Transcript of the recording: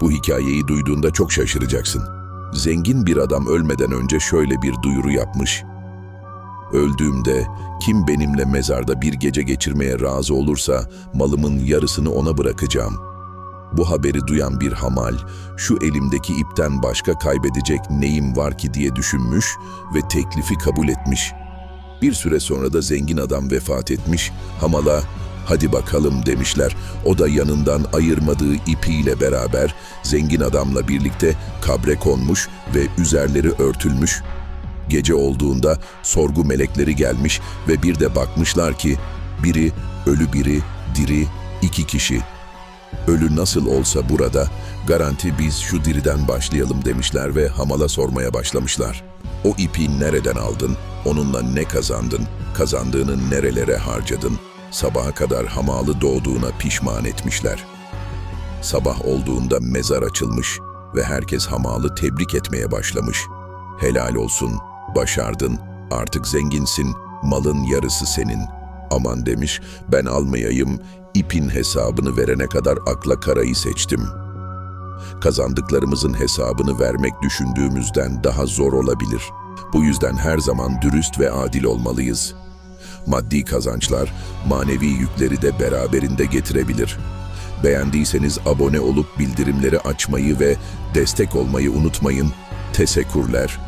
Bu hikayeyi duyduğunda çok şaşıracaksın. Zengin bir adam ölmeden önce şöyle bir duyuru yapmış. Öldüğümde kim benimle mezarda bir gece geçirmeye razı olursa malımın yarısını ona bırakacağım. Bu haberi duyan bir hamal, şu elimdeki ipten başka kaybedecek neyim var ki diye düşünmüş ve teklifi kabul etmiş. Bir süre sonra da zengin adam vefat etmiş, hamala hadi bakalım demişler. O da yanından ayırmadığı ipiyle beraber zengin adamla birlikte kabre konmuş ve üzerleri örtülmüş. Gece olduğunda sorgu melekleri gelmiş ve bir de bakmışlar ki biri ölü biri diri iki kişi. Ölü nasıl olsa burada garanti biz şu diriden başlayalım demişler ve hamala sormaya başlamışlar. O ipi nereden aldın? Onunla ne kazandın? Kazandığını nerelere harcadın? Sabaha kadar hamalı doğduğuna pişman etmişler. Sabah olduğunda mezar açılmış ve herkes hamalı tebrik etmeye başlamış. Helal olsun, başardın, artık zenginsin, malın yarısı senin. Aman demiş, ben almayayım, ipin hesabını verene kadar akla karayı seçtim. Kazandıklarımızın hesabını vermek düşündüğümüzden daha zor olabilir. Bu yüzden her zaman dürüst ve adil olmalıyız. Maddi kazançlar, manevi yükleri de beraberinde getirebilir. Beğendiyseniz abone olup bildirimleri açmayı ve destek olmayı unutmayın. Teşekkürler.